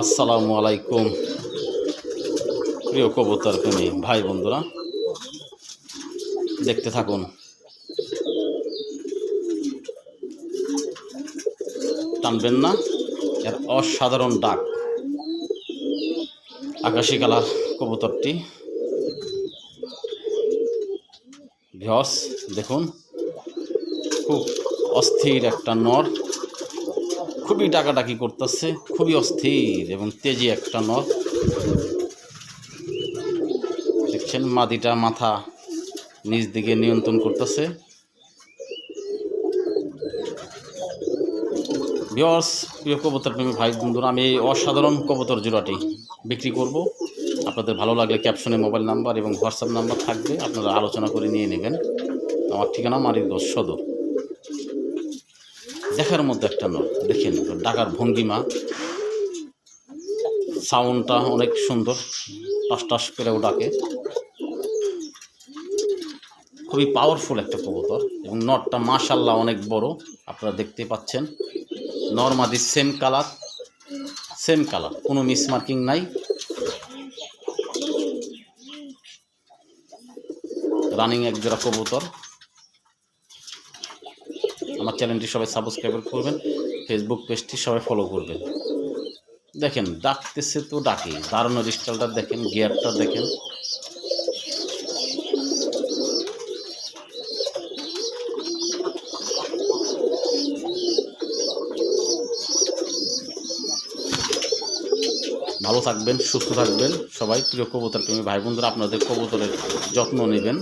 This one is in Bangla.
আসসালামু আলাইকুম প্রিয় কবুতর প্রেমী ভাই বন্ধুরা, দেখতে থাকুন। টানবেন না, এর অসাধারণ ডাক। আকাশি কালার কবুতরটি। ভিয়স দেখুন, খুব অস্থির একটা নর। খুবই ডাকাডাকি করতেছে, খুবই অস্থির এবং তেজি একটা নর। দেখছেন, মাদিটা মাথা নিজ দিকে নিয়ন্ত্রণ করতেছে। বিয়স প্রিয় কবুতর প্রেমী ভাই, বন্ধুরা, আমি এই অসাধারণ কবুতর জোড়াটি বিক্রি করব। আপনাদের ভালো লাগলে ক্যাপশনে মোবাইল নাম্বার এবং হোয়াটসঅ্যাপ নাম্বার থাকবে, আপনারা আলোচনা করে নিয়ে নেবেন। আমার ঠিকানা মারিদগঞ্জ সদর। দেখার মধ্যে একটা নয় দেখেন ডাকার ভঙ্গিমা সাউন্ডটা অনেক সুন্দর, টাস টাস করেও ডাকে। খুবই পাওয়ারফুল একটা কবুতর এবং নটটা মাশাল্লাহ অনেক বড়, আপনারা দেখতে পাচ্ছেন। নর্মাদি সেম কালার সেম কালার কোনো মিসমার্কিং নাই। রানিং এক জোড়া কবুতর। আমার চ্যানেলটি সবাই সাবস্ক্রাইব করবেন ফেসবুক পেজটি সবাই ফলো করবেন। দেখেন, ডাকতেছে তো ডাকে দাঁড়ানোর স্টাইলটা দেখেন গিয়ারটা দেখেন। ভালো থাকবেন, সুস্থ থাকবেন সবাই। প্রিয় কবুতর প্রেমী ভাই বোনরা আপনাদের কবুতরের যত্ন নেবেন।